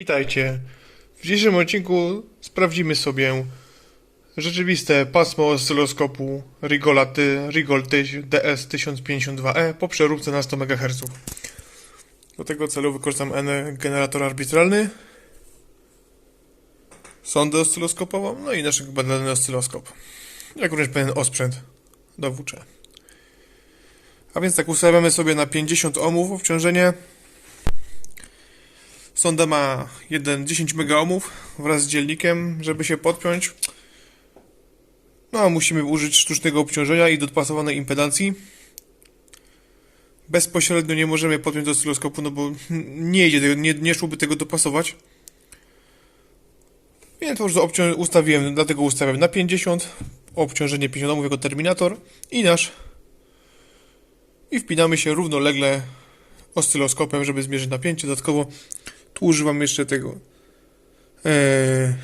Witajcie. W dzisiejszym odcinku sprawdzimy sobie rzeczywiste pasmo oscyloskopu Rigolaty Rigoltyś DS1052E E po przeróbce na 100 MHz. Do tego celu wykorzystam N generator arbitralny, sondę oscyloskopową, no i nasz badany oscyloskop, jak również pewien osprzęt dowódcze. A więc tak ustawiamy sobie na 50 ohmów obciążenie Sonda ma 1, 10 megaohmów wraz z dzielnikiem, żeby się podpiąć. No, musimy użyć sztucznego obciążenia i dopasowanej impedancji. Bezpośrednio nie możemy podpiąć do oscyloskopu, no bo nie idzie, nie, nie szłoby tego dopasować. Więc po prostu obcią- ustawiłem, dlatego ustawiam na 50, obciążenie 50 ohmów jako terminator i nasz i wpinamy się równolegle oscyloskopem, żeby zmierzyć napięcie. Dodatkowo tu używam jeszcze tego e,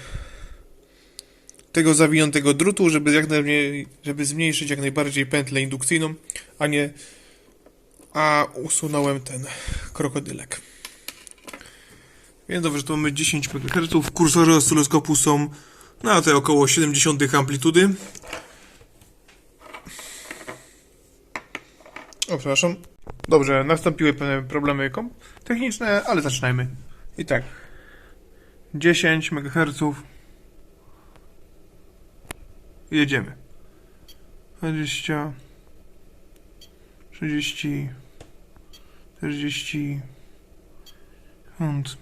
tego zawiniętego drutu, żeby jak najmniej, żeby zmniejszyć jak najbardziej pętlę indukcyjną, a nie a usunąłem ten krokodylek. Więc dobrze, to mamy 10 MHz. Kursory oscyloskopu są na te około 70 amplitudy. O, przepraszam. Dobrze, nastąpiły pewne problemy techniczne, ale zaczynajmy. I tak. 10 MHz. Jedziemy. 20 30 40 50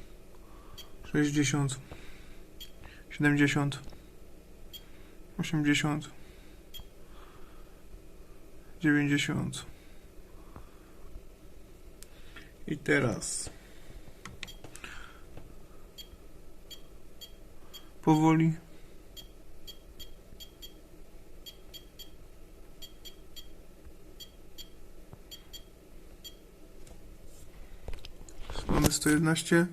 60 70 80 90 i teraz powoli. Mamy 111.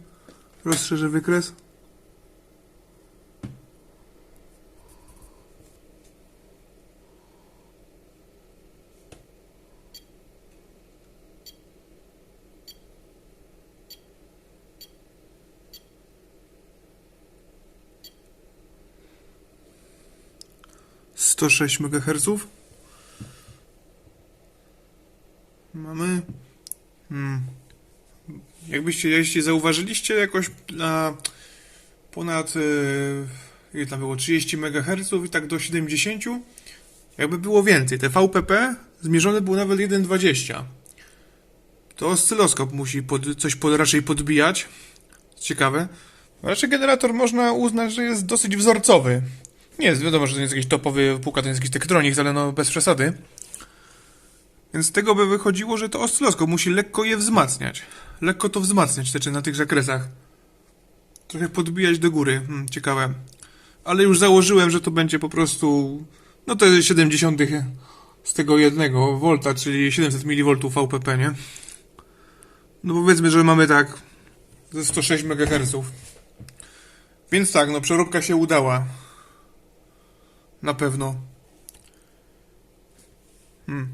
Rozszerzę wykres. Sto sześć megaherców. Mamy. Hmm. Jakbyście, jeśli zauważyliście jakoś na ponad yy, tam było 30 MHz i tak do 70, jakby było więcej. Te VPP zmierzone było nawet 1,20. To oscyloskop musi pod, coś pod, raczej podbijać. Ciekawe. Raczej generator można uznać, że jest dosyć wzorcowy. Nie wiadomo, że to nie jest jakiś topowy puka, to nie jest jakiś Tektronix, ale no bez przesady. Więc z tego by wychodziło, że to oscyloskop musi lekko je wzmacniać. Lekko to wzmacniać, znaczy na tych zakresach. Trochę podbijać do góry, hmm, ciekawe. Ale już założyłem, że to będzie po prostu, no to jest 70 z tego jednego volta, czyli 700 mV VPP, nie? No powiedzmy, że mamy tak ze 106 MHz. Więc tak, no przeróbka się udała. Na pewno. Hmm.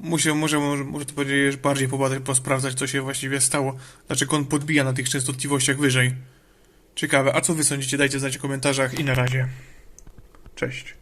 Muszę, może, może, to powiedzieć bardziej pobadać, posprawdzać, co się właściwie stało. Dlaczego on podbija na tych częstotliwościach wyżej. Ciekawe. A co wy sądzicie? Dajcie znać w komentarzach i na razie. Cześć.